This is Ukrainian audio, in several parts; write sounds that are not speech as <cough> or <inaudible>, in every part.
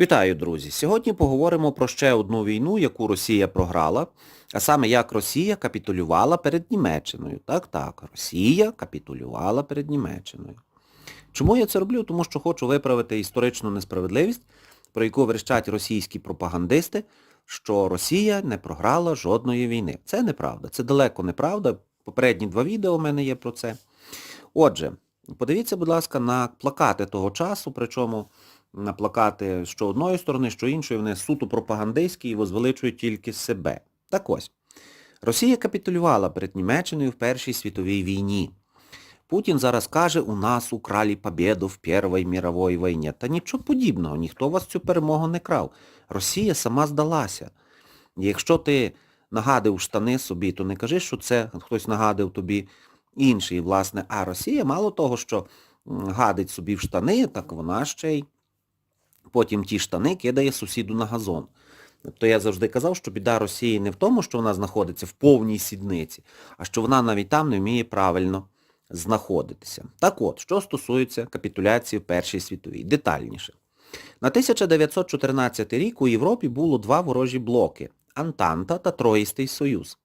Вітаю, друзі! Сьогодні поговоримо про ще одну війну, яку Росія програла, а саме як Росія капітулювала перед Німеччиною. Так, так, Росія капітулювала перед Німеччиною. Чому я це роблю? Тому що хочу виправити історичну несправедливість, про яку верещать російські пропагандисти, що Росія не програла жодної війни. Це неправда, це далеко неправда. Попередні два відео у мене є про це. Отже, подивіться, будь ласка, на плакати того часу, причому на плакати що одної сторони, що іншої, вони суто пропагандистські і возвеличують тільки себе. Так ось, Росія капітулювала перед Німеччиною в Першій світовій війні. Путін зараз каже, у нас украли побєду в Першій міровій війні. Та нічого подібного, ніхто вас цю перемогу не крав. Росія сама здалася. Якщо ти нагадив штани собі, то не кажи, що це хтось нагадив тобі інший, власне. А Росія, мало того, що гадить собі в штани, так вона ще й потім ті штани кидає сусіду на газон. Тобто я завжди казав, що біда Росії не в тому, що вона знаходиться в повній сідниці, а що вона навіть там не вміє правильно знаходитися. Так от, що стосується капітуляції в Першій світовій, детальніше. На 1914 рік у Європі було два ворожі блоки – Антанта та Троїстий Союз.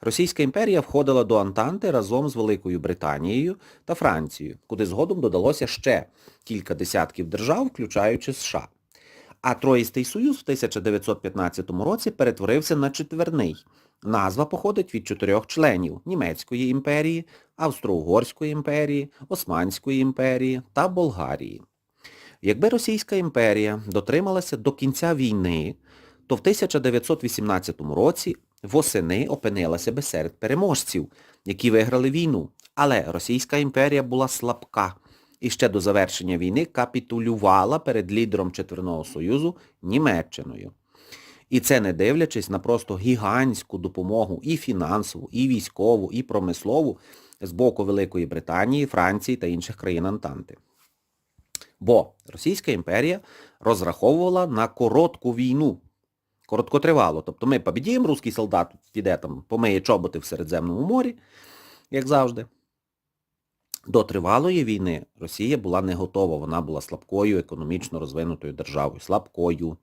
Російська імперія входила до Антанти разом з Великою Британією та Францією, куди згодом додалося ще кілька десятків держав, включаючи США. А Троїстий Союз в 1915 році перетворився на четверний. Назва походить від чотирьох членів Німецької імперії, Австро-Угорської імперії, Османської імперії та Болгарії. Якби Російська імперія дотрималася до кінця війни, то в 1918 році восени опинилася би серед переможців, які виграли війну. Але Російська імперія була слабка і ще до завершення війни капітулювала перед лідером Четверного Союзу Німеччиною. І це не дивлячись на просто гігантську допомогу і фінансову, і військову, і промислову з боку Великої Британії, Франції та інших країн Антанти. Бо Російська імперія розраховувала на коротку війну, короткотривалу. Тобто ми побідіємо, русський солдат піде там, помиє чоботи в Середземному морі, як завжди. До тривалої війни Росія була не готова, вона була слабкою, економічно розвинутою державою. Слабкою.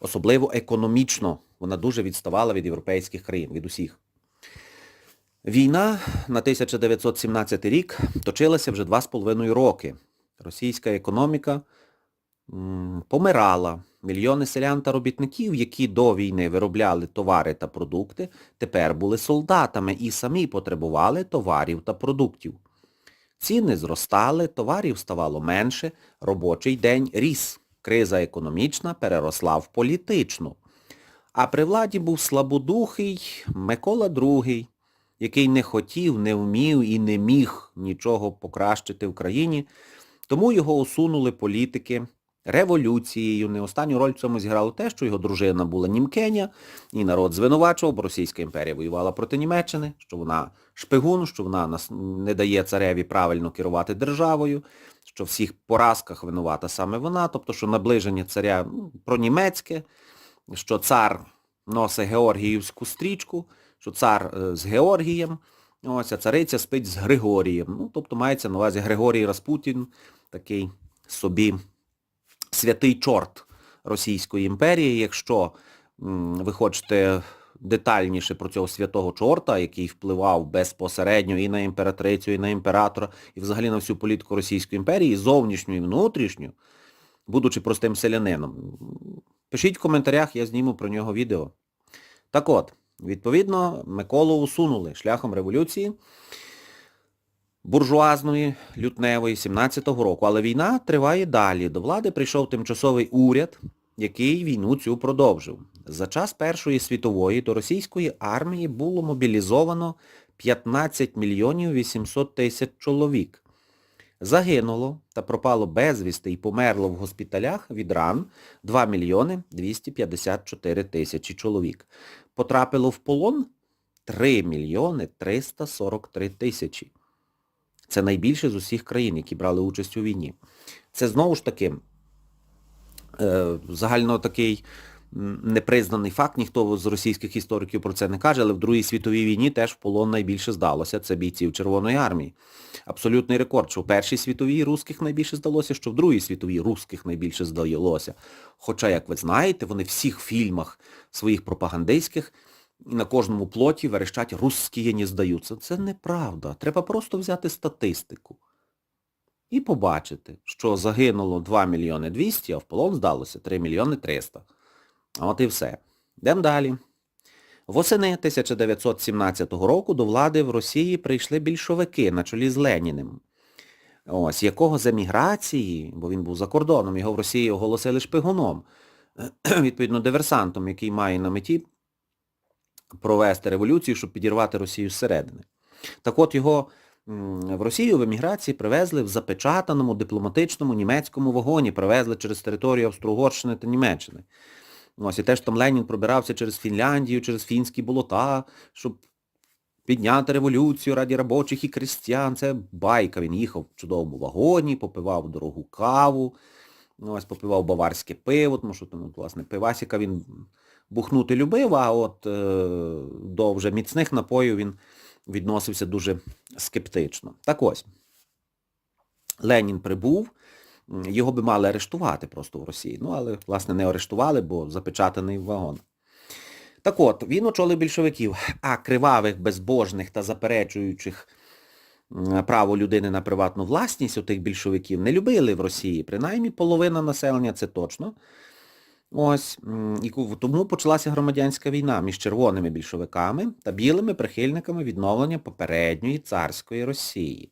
Особливо економічно. Вона дуже відставала від європейських країн, від усіх. Війна на 1917 рік точилася вже 2,5 роки. Російська економіка м, помирала. Мільйони селян та робітників, які до війни виробляли товари та продукти, тепер були солдатами і самі потребували товарів та продуктів. Ціни зростали, товарів ставало менше, робочий день ріс. Криза економічна переросла в політичну. А при владі був слабодухий Микола II, який не хотів, не вмів і не міг нічого покращити в країні, тому його усунули політики революцією. Не останню роль в цьому зіграло те, що його дружина була німкеня, і народ звинувачував, бо Російська імперія воювала проти Німеччини, що вона шпигун, що вона не дає цареві правильно керувати державою, що в всіх поразках винувата саме вона, тобто що наближення царя ну, пронімецьке, що цар носить Георгіївську стрічку, що цар е, з Георгієм, ось, а цариця спить з Григорієм. Ну, тобто мається на увазі Григорій Распутін, такий собі святий чорт Російської імперії. Якщо ви хочете детальніше про цього святого чорта, який впливав безпосередньо і на імператрицю, і на імператора, і взагалі на всю політику Російської імперії, і зовнішню, і внутрішню, будучи простим селянином, пишіть в коментарях, я зніму про нього відео. Так от, відповідно, Миколу усунули шляхом революції буржуазної, лютневої 17-го року. Але війна триває далі. До влади прийшов тимчасовий уряд, який війну цю продовжив. За час Першої світової до російської армії було мобілізовано 15 мільйонів 800 тисяч чоловік. Загинуло та пропало безвісти і померло в госпіталях від ран 2 мільйони 254 тисячі чоловік. Потрапило в полон 3 мільйони 343 тисячі. Це найбільше з усіх країн, які брали участь у війні. Це знову ж таки е, загально такий непризнаний факт, ніхто з російських істориків про це не каже, але в Другій світовій війні теж в полон найбільше здалося. Це бійців Червоної армії. Абсолютний рекорд, що в Першій світовій русських найбільше здалося, що в Другій світовій русських найбільше здалося. Хоча, як ви знаєте, вони в всіх фільмах своїх пропагандистських на кожному плоті верещать «русські не здаються». Це неправда. Треба просто взяти статистику і побачити, що загинуло 2 мільйони 200, а в полон здалося 3 мільйони 300. А от і все. Йдемо далі. Восени 1917 року до влади в Росії прийшли більшовики на чолі з Леніним. Ось, якого з еміграції, бо він був за кордоном, його в Росії оголосили шпигуном, <clears throat> відповідно диверсантом, який має на меті провести революцію, щоб підірвати Росію зсередини. Так от його в Росію в еміграції привезли в запечатаному дипломатичному німецькому вагоні, привезли через територію Австро-Угорщини та Німеччини. Ось і теж там Ленін пробирався через Фінляндію, через фінські болота, щоб підняти революцію раді робочих і крестьян. Це байка. Він їхав в чудовому вагоні, попивав дорогу каву, ну, ось попивав баварське пиво, тому що тому, власне, пивасіка він бухнути любив, а от е, до вже міцних напоїв він відносився дуже скептично. Так ось, Ленін прибув, його би мали арештувати просто в Росії. Ну, але, власне, не арештували, бо запечатаний вагон. Так от, він очолив більшовиків, а кривавих, безбожних та заперечуючих право людини на приватну власність у тих більшовиків не любили в Росії. Принаймні половина населення це точно. Ось, і тому почалася громадянська війна між червоними більшовиками та білими прихильниками відновлення попередньої царської Росії.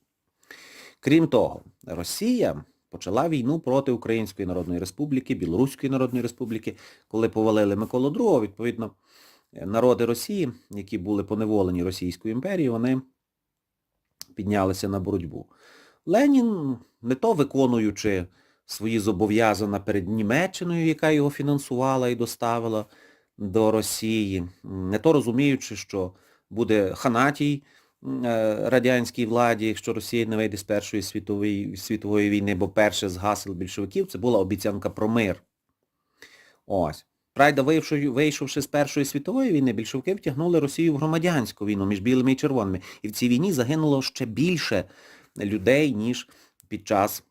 Крім того, Росія почала війну проти Української Народної Республіки, Білоруської Народної Республіки, коли повалили Миколу II, відповідно, е, народи Росії, які були поневолені Російською імперією, вони піднялися на боротьбу. Ленін, не то виконуючи свої зобов'язання перед Німеччиною, яка його фінансувала і доставила до Росії, не то розуміючи, що буде ханатій е, радянській владі, якщо Росія не вийде з Першої світової, світової війни, бо перше з гасел більшовиків це була обіцянка про мир. Ось. Правда, вийшовши, з Першої світової війни, більшовики втягнули Росію в громадянську війну між білими і червоними. І в цій війні загинуло ще більше людей, ніж під час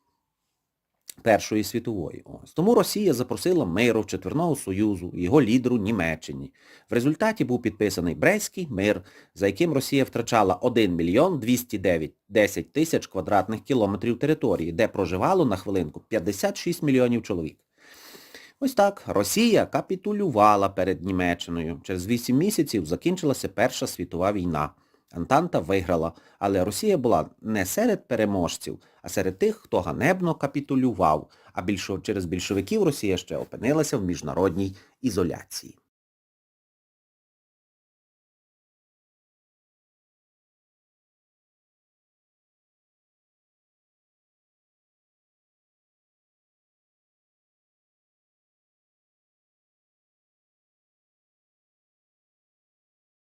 Першої світової. Ось. Тому Росія запросила миру Четверного Союзу, його лідеру Німеччині. В результаті був підписаний Брестський мир, за яким Росія втрачала 1 мільйон 209 10 тисяч квадратних кілометрів території, де проживало на хвилинку 56 мільйонів чоловік. Ось так, Росія капітулювала перед Німеччиною. Через 8 місяців закінчилася Перша світова війна. Антанта виграла, але Росія була не серед переможців, а серед тих, хто ганебно капітулював, а більшов... через більшовиків Росія ще опинилася в міжнародній ізоляції.